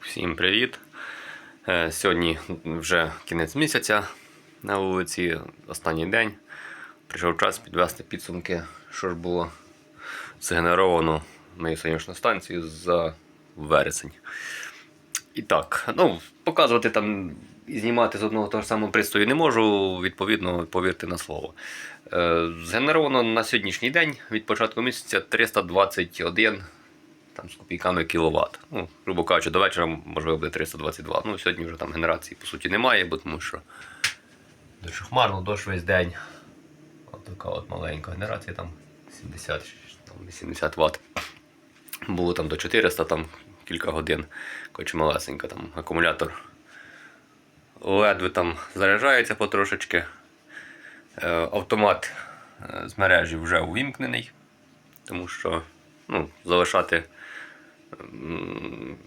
Всім привіт! Е, Сьогодні вже кінець місяця на вулиці, останній день. Прийшов час підвести підсумки, що ж було згенеровано моєю сонячною станцією за вересень. І так, ну, показувати там і знімати з одного того ж самого пристрою не можу, відповідно, повірте на слово. Е, Згенеровано на сьогоднішній день від початку місяця 321 там, з копійками кіловат. Ну, грубо кажучи, до вечора можливо буде 322. Ну, сьогодні вже там генерації по суті немає, бо тому що дуже хмарно, дощ весь день. От така от маленька генерація, там 70, там 80 Вт. Було там до 400 там кілька годин. Коротше, малесенька там акумулятор. Ледве там заряджається потрошечки. Е, Автомат е, з мережі вже увімкнений, тому що ну, залишати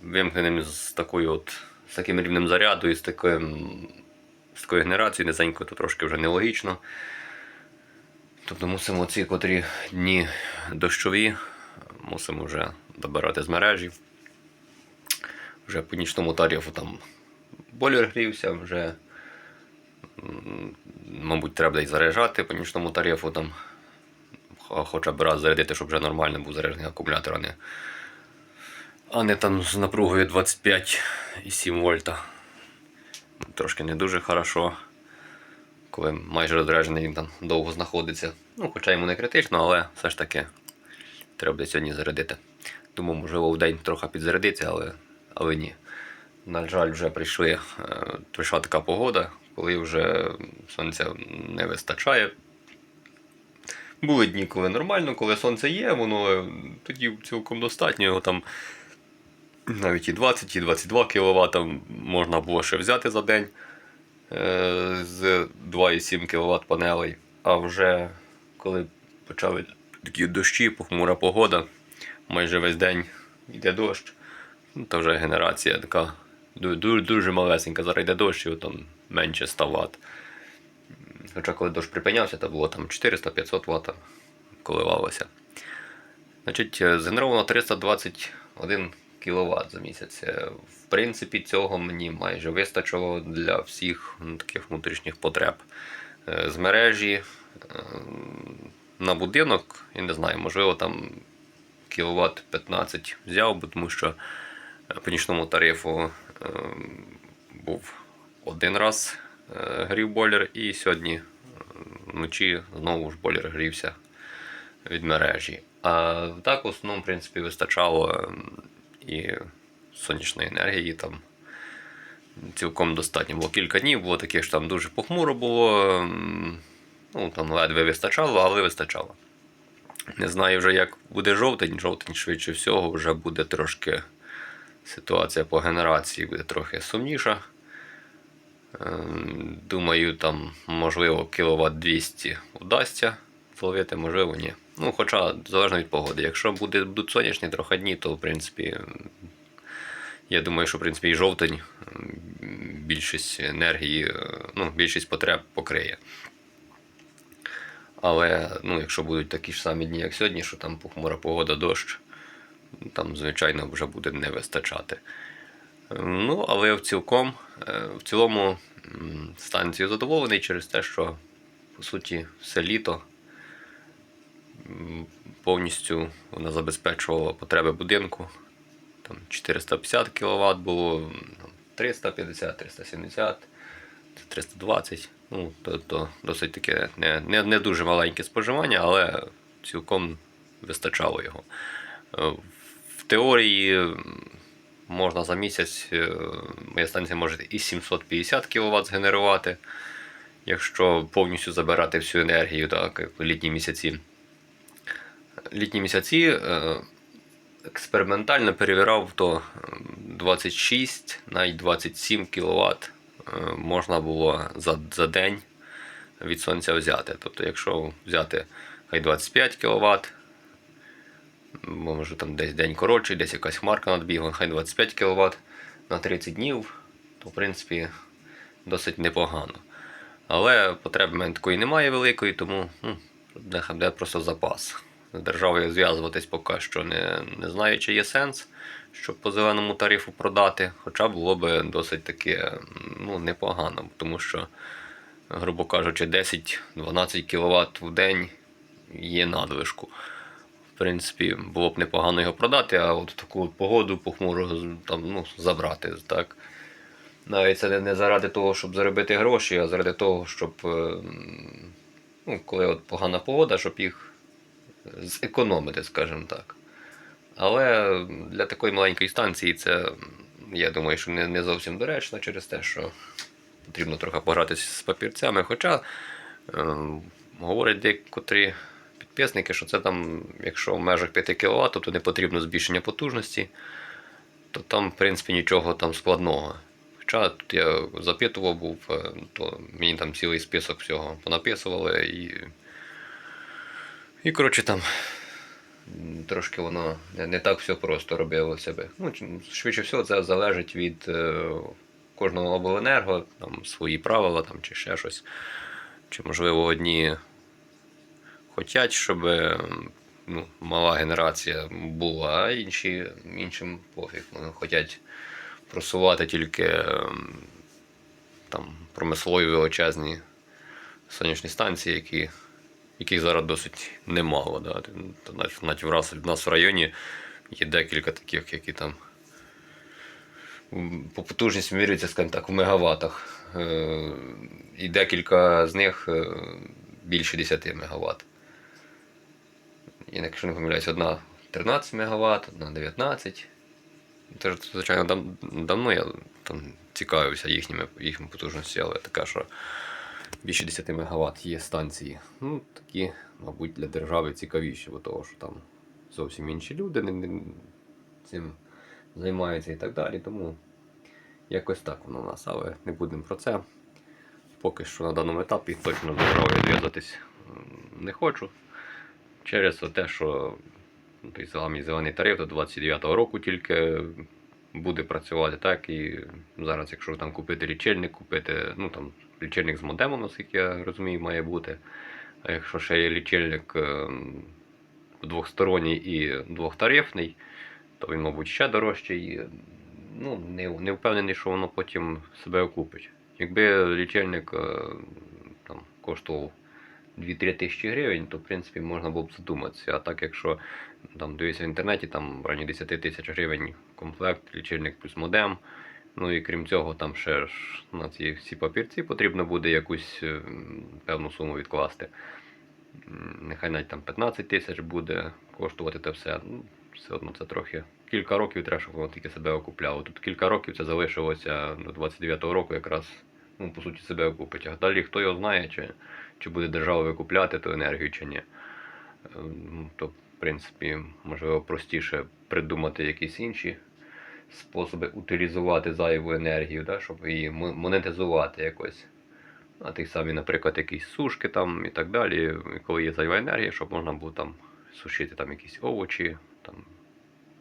вимкненим з такою от, з таким рівнем заряду і з таким, з такою генерацією низенькою, то трошки вже нелогічно. Тобто мусимо ці котрі дні дощові, мусимо вже добирати з мережі. Вже по нічному тарифу там бойлер грівся, вже, мабуть, треба й заряджати по нічному тарифу там. Хоча б раз зарядити, щоб вже нормально був заряджений акумулятор, а не, а не там з напругою 25,7 вольта. Трошки не дуже хорошо, коли майже розряджений він там довго знаходиться. Ну, хоча йому не критично, але все ж таки треба буде сьогодні зарядити. Думаю, можливо, в день трохи підзарядиться, але, але ні. На жаль, вже прийшли, е, прийшла така погода, коли вже сонця не вистачає. Були дні, коли нормально, коли сонце є, воно тоді цілком достатньо. Його там навіть і 20, і 22 кВт можна було ще взяти за день е, з 2,7 кВт панелей. А вже коли почали такі дощі, похмура погода, майже весь день йде дощ, ну, то вже генерація така ду- ду- дуже малесенька. Зараз йде дощ, і там менше 100 Вт. Хоча коли дощ припинявся, то було там 400-500 Вт коливалося. Значить, е, згенеровано 321 кВт за місяць. Е, В принципі, цього мені майже вистачило для всіх ну, таких внутрішніх потреб. Е, З мережі е, на будинок, я не знаю, можливо, там кВт 15 взяв, бо тому що по нічному тарифу був один раз грів бойлер, і сьогодні вночі знову ж бойлер грівся від мережі. А так, в основному, в принципі, вистачало і сонячної енергії там цілком достатньо. Було кілька днів, було таке, що там дуже похмуро було. Ну, там ледве вистачало, але вистачало. Не знаю вже, як буде жовтень. Жовтень, швидше всього, вже буде трошки ситуація по генерації буде трохи сумніша. Ем, Думаю, там, можливо, кіловат 200 вдасться зловити, можливо, ні. Ну, хоча залежно від погоди. Якщо буде, будуть сонячні трохи дні, то в принципі. Я думаю, що в принципі і жовтень більшість енергії, е, ну, більшість потреб покриє. Але ну, якщо будуть такі ж самі дні, як сьогодні, що там похмура погода, дощ, там, звичайно, вже буде не вистачати. Ну, але в цілком, е, в цілому станцію задоволений через те, що по суті все літо повністю вона забезпечувала потреби будинку. Там 450 кВт було, 350, 370, 320. Ну, то, то досить таке не, не, не дуже маленьке споживання, але цілком вистачало його. Е, В теорії можна за місяць, е, моя станція може і 750 кВт згенерувати, якщо повністю забирати всю енергію, так, як в літні місяці. Літні місяці е, експериментально перевіряв, то ем, 26, навіть 27 кВт можна було за, за день від сонця взяти. Тобто, якщо взяти хай 25 кВт, може там десь день коротший, десь якась хмарка надбігла, хай 25 кВт на 30 днів, то в принципі досить непогано. Але потреби такої немає великої, тому ну, буде просто запас. Державою зв'язуватись поки що не, не знаю, чи є сенс, щоб по зеленому тарифу продати. Хоча було б досить таки ну, непогано, тому що, грубо кажучи, 10-12 кВт в день є надлишку. В принципі, було б непогано його продати, а от таку погоду похмуру там, ну, забрати. Так. Навіть це не- заради того, щоб заробити гроші, а заради того, щоб, е, ну, коли от погана погода, щоб їх зекономити, скажімо так. Але для такої маленької станції це, я думаю, що не, не зовсім доречно через те, що потрібно трохи погратися з папірцями. Хоча е, говорять декотрі підписники, що це там, якщо в межах 5 кВт, то не потрібно збільшення потужності, то там, в принципі, нічого там складного. Хоча тут я запитував був, е, то мені там цілий список всього понаписували і. І коротше там трошки воно не, так все просто робило себе. Ну, швидше всього, це залежить від е, кожного обленерго, там свої правила там, чи ще щось. Чи можливо одні хочуть, щоб е, ну, мала генерація була, а інші, іншим пофіг. Вони хочуть просувати тільки ем, там, промислові величезні сонячні станції, які, яких зараз досить немало. Да? Навіть, в раз- в нас в районі є декілька таких, які там по потужності міряються, скажімо так, в мегаваттах. Е, І декілька з них е, більше 10 мегаватт. І, якщо не помиляюсь, одна 13 МВт, одна 19. Це ж, звичайно, дав, давно я там цікавився їхніми, їхніми потужностями, але така, що більше 10 МВт є станції. Ну, такі, мабуть, для держави цікавіші, бо того, що там зовсім інші люди не, не, цим займаються і так далі. Тому якось так воно у нас, але не будемо про це. Поки що на даному етапі точно з державою зв'язатись не хочу. Через те, що той самий зелений тариф до 29-го року тільки буде працювати, так і зараз, якщо там купити лічильник, купити, ну там лічильник з модемом, наскільки я розумію, має бути. А якщо ще є лічильник е, двохсторонній і двохтарифний, то він, мабуть, ще дорожчий. Ну, не, не впевнений, що воно потім себе окупить. Якби лічильник е, там, коштував 2-3 тисячі гривень, то в принципі можна було б задуматися. А так, якщо там дивишся в інтернеті, там в районі 10 тисяч гривень комплект, лічильник плюс модем. Ну і крім цього, там ще ж на ці всі папірці потрібно буде якусь е, певну суму відкласти. Нехай навіть там 15 тисяч буде коштувати те все. Ну, все одно це трохи. Кілька років треба, щоб воно тільки себе окупляло. Тут кілька років це залишилося до 29-го року, якраз ну, по суті себе окупить. А далі хто його знає, чи, чи буде держава викупляти ту енергію, чи ні. Е, ну, То, в принципі, можливо, простіше придумати якісь інші способи утилізувати зайву енергію, да, щоб її монетизувати якось. А ті самі, наприклад, якісь сушки там і так далі, коли є зайва енергія, щоб можна було там сушити там якісь овочі, там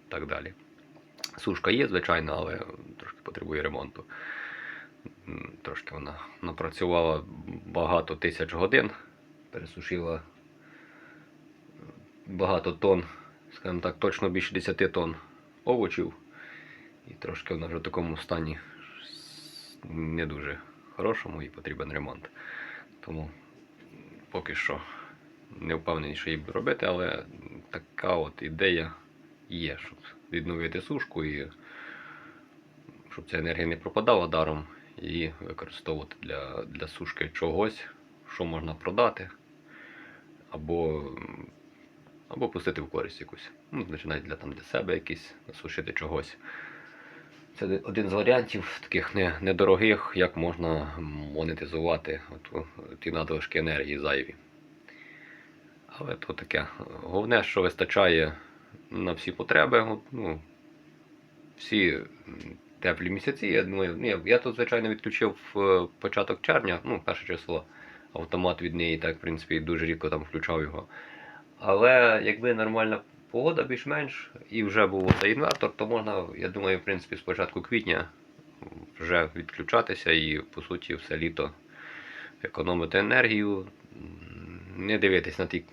так далі. Сушка є, звичайно, але трошки потребує ремонту. Трошки вона напрацювала багато тисяч годин, пересушила багато тонн, скажімо так, точно більше 10 тонн овочів. І трошки вона вже в такому стані не дуже хорошому і потрібен ремонт. Тому поки що не впевнений, що її робити, але така от ідея є, щоб відновити сушку і щоб ця енергія не пропадала даром і використовувати для, для сушки чогось, що можна продати, або, або пустити в користь якусь. Ну, починати для, там, для себе якісь насушити чогось. Це один з варіантів таких недорогих, як можна монетизувати от, ті надлишки енергії зайві. Але то таке. Головне, що вистачає на всі потреби. От, ну, всі теплі місяці, я думаю, ні, я тут, звичайно, відключив е, початок червня, ну, перше число, автомат від неї, так, в принципі, дуже рідко там включав його. Але якби нормальна погода більш-менш і вже був інвертор, то можна, я думаю, в принципі, з початку квітня вже відключатися і, по суті, все літо економити енергію, не дивитись на ті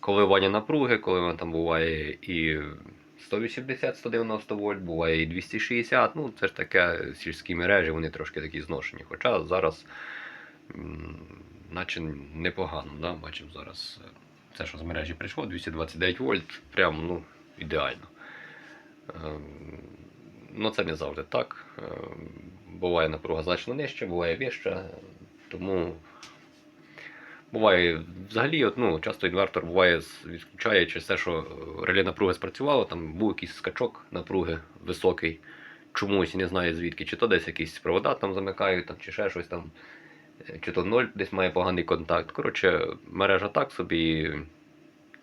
коливання напруги, коли вона там буває і 180-190 вольт, буває і 260. Ну, це ж таке сільські мережі, вони трошки такі зношені. Хоча зараз наче непогано, да? бачимо зараз. Це, що з мережі прийшло, 229 вольт, прям ну, ідеально. Ем, Ну, це не завжди так. Ем, Буває напруга значно нижча, буває вища. Тому буває взагалі, от, ну, часто інвертор буває відключає через те, що е, реле напруги спрацювало, там був якийсь скачок напруги високий, чомусь не знаю звідки, чи то десь якісь провода там замикають, там, чи ще щось там, чи то ноль десь має поганий контакт. Коротше, мережа так собі,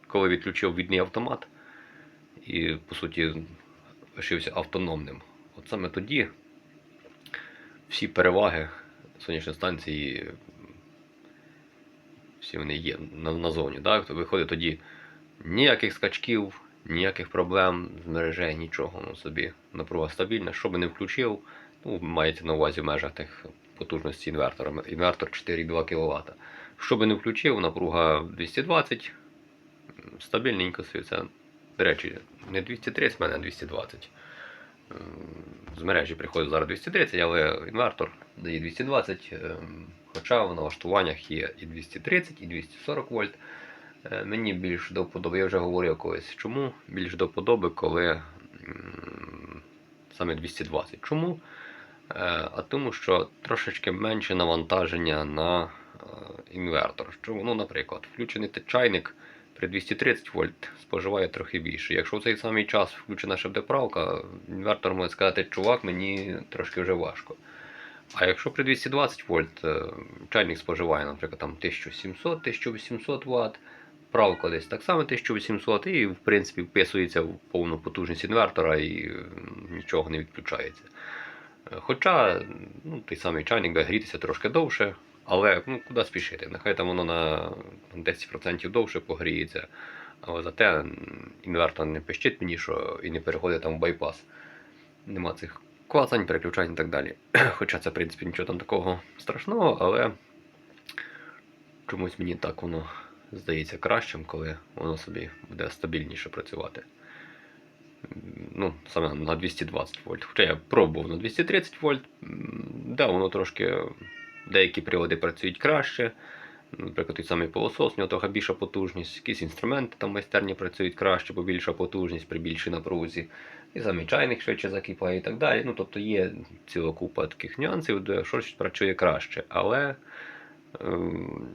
коли відключив відний автомат і, по суті, лишився автономним. От саме тоді всі переваги сонячної станції, всі вони є на- назовні. Так? Виходить тоді ніяких скачків, ніяких проблем з мережею, нічого. Ну, собі напруга стабільна. Що би не включив, ну, мається на увазі в межах тих потужності інвертора. Інвертор 4,2 кВт. Що би не включив, напруга 220, м, стабільненько це. До речі, не 230, в мене а 220. Ем, З мережі приходить зараз 230, але інвертор дає 220, ем, хоча в налаштуваннях є і 230, і 240 вольт. Е, Мені більш до вподоби, я вже говорив колись, чому більш до вподоби, коли саме 220. Чому? Е, А тому, що трошечки менше навантаження на е, інвертор. Що, ну, наприклад, включений чайник при 230 вольт споживає трохи більше. Якщо в цей самий час включена ще буде правка, інвертор може сказати, чувак, мені трошки вже важко. А якщо при 220 вольт е, чайник споживає, наприклад, там 1700-1800 Вт, правка десь так само 1800 і в принципі вписується в повну потужність інвертора і нічого не відключається. Е, Хоча ну, той самий чайник буде грітися трошки довше, але ну, куди спішити? Нехай там воно на 10% довше погріється, але зате інвертор не пищить мені, що і не переходить там в байпас. Нема цих клацань, переключань і так далі. Хоча це, в принципі, нічого там такого страшного, але чомусь мені так воно здається кращим, коли воно собі буде стабільніше працювати. Ну, саме на 220 вольт. Хоча я пробував на 230 вольт. Да, воно трошки деякі прилади працюють краще. Наприклад, той самий пилосос, у нього трохи більша потужність, якісь інструменти там майстерні працюють краще, бо більша потужність при більшій напрузі. І самий чайник швидше закипає і так далі. Ну, тобто є ціла купа таких нюансів, де щось працює краще. Але ем,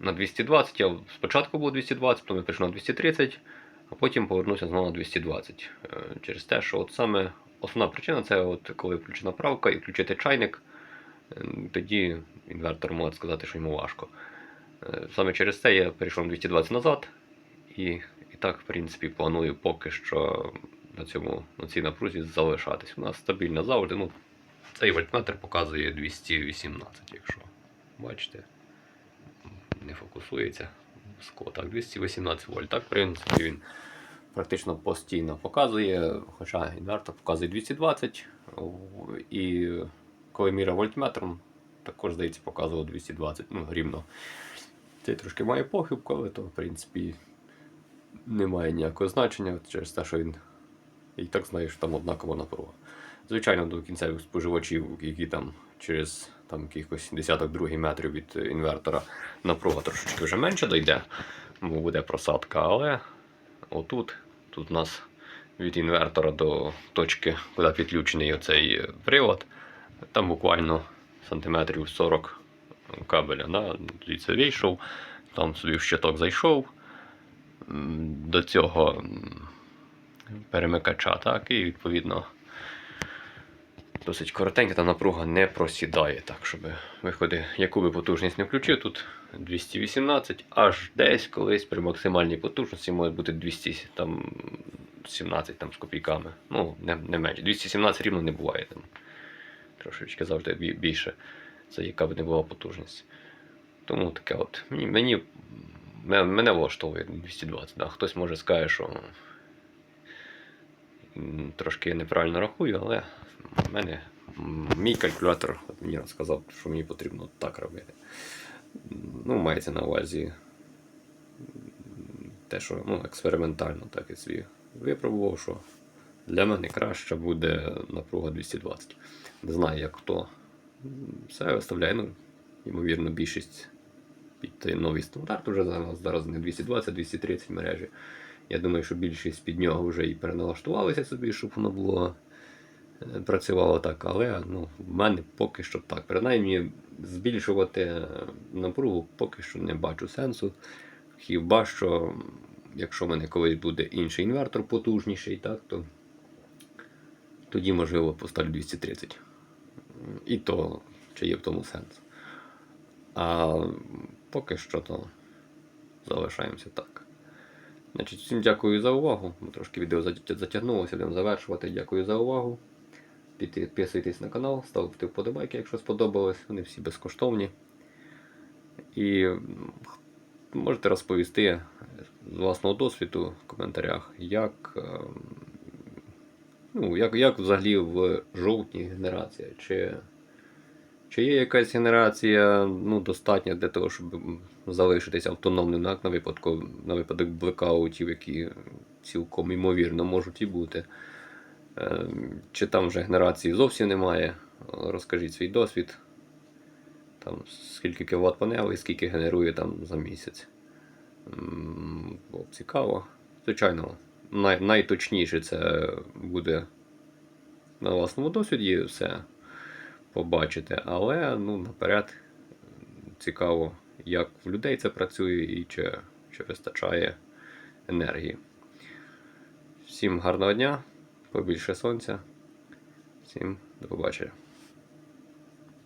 на 220 я спочатку був 220, потім я прийшов на 230, а потім повернувся знову на 220. Е, Через те, що от саме основна причина це от коли включена правка і включити чайник, е, тоді інвертор може сказати, що йому важко. Е, Саме через це я перейшов на 220 назад і, і так, в принципі, планую поки що на, цьому, на цій напрузі залишатись. У нас стабільно завжди. Ну, цей вольтметр показує 218, якщо бачите, не фокусується. Скло. Так, 218 вольт. Так, в принципі, він практично постійно показує, хоча інвертор показує 220. І коли міряв вольтметром, також, здається, показував 220, ну, рівно. Цей трошки має похибку, але то, в принципі, не має ніякого значення через те, що він і так знає, що там однакова напруга. Звичайно, до кінцевих споживачів, які там через там, якихось десяток другий метрів від інвертора напруга трошечки вже менше дойде, бо буде просадка, але отут, тут у нас від інвертора до точки, куди підключений оцей привод, там буквально сантиметрів 40 кабеля. Да? Звідси вийшов, там собі в щиток зайшов. До цього перемикача, так, і відповідно досить коротенька та напруга не просідає. Так, щоб виходи, яку би потужність не включив, тут 218, аж десь колись при максимальній потужності може бути 217 там, з копійками. Ну, не, не менше. 217 рівно не буває там. Трошечки завжди більше. Це яка б не була потужність. Тому таке от. Мені, мені мене, влаштовує 220. Да. Хтось може скаже, що трошки неправильно рахую, але в мене мій калькулятор мені розказав, що мені потрібно так робити. Ну, мається на увазі те, що ну, експериментально так і собі випробував, що для мене краще буде напруга 220. Не знаю, як хто. Все виставляє, ну, ймовірно, більшість під новий стандарт зараз, зараз не 220-230 мережі. Я думаю, що більшість під нього вже і переналаштувалися собі, щоб воно було е, працювало так, але ну, в мене поки що так. Принаймні збільшувати е, напругу поки що не бачу сенсу. Хіба що, якщо в мене колись буде інший інвертор потужніший, так, то тоді, можливо, поставлю 230. І то, чи є в тому сенс. А поки що то залишаємося так. Значить, всім дякую за увагу. Трошки відео затягнулося, будемо завершувати. Дякую за увагу. Підписуйтесь на канал, ставте вподобайки, якщо сподобалось. Вони всі безкоштовні. І можете розповісти з власного досвіду в коментарях, як, ем, ну, як, як взагалі в жовтні генерація. Чи, чи є якась генерація ну, достатня для того, щоб м, залишитися автономним на, випадку, на випадок блекаутів, які цілком ймовірно можуть і бути. Ем, Чи там вже генерації зовсім немає? Розкажіть свій досвід. Там, скільки кВт панелей, скільки генерує там за місяць. Було б цікаво. Звичайно, най, найточніше це буде на власному досвіді все побачити, але ну, наперед цікаво, як в людей це працює і чи, чи вистачає енергії. Всім гарного дня, побільше сонця. Всім до побачення.